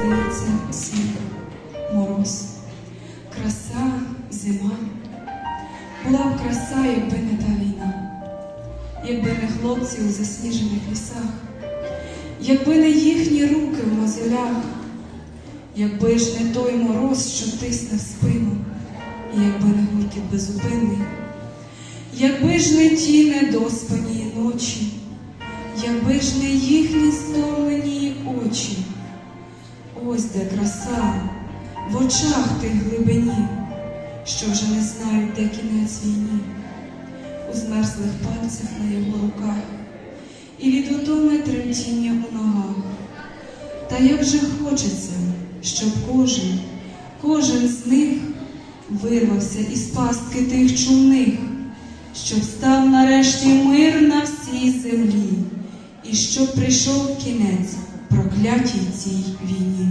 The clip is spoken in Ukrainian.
здається, сніг, мороз, краса, зима. Була б краса, якби не та війна, якби не хлопці у засніжених лісах, якби не їхні руки в мозолях, якби ж не той мороз, що тисне в спину, і якби не гуркіт безупинний, якби ж не ті недоспані ночі, якби ж не їхні стомлені очі, ось де краса в очах тих глибині, що вже не знають, де кінець війні, у змерзлих пальцях на його руках, і від утоми тремтіння у ногах. Та як же хочеться, щоб кожен, кожен з них вирвався із пастки тих чумних, щоб став нарешті мир на всій землі, і щоб прийшов кінець проклятій цій війні.